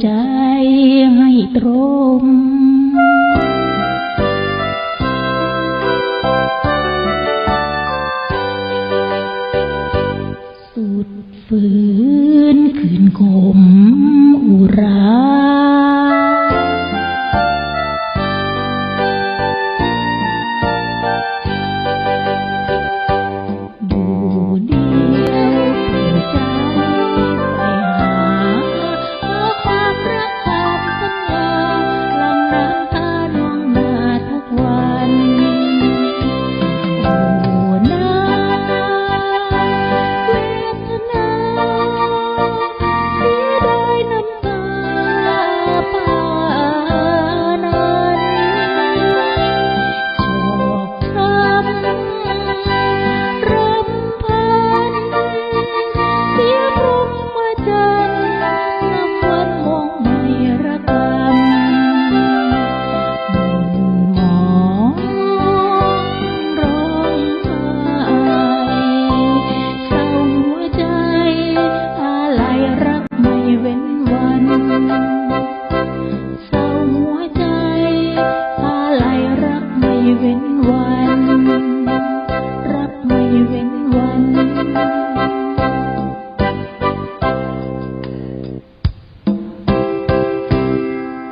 ใจให้ตรงสุดฝืนขืนกม เว้นวัน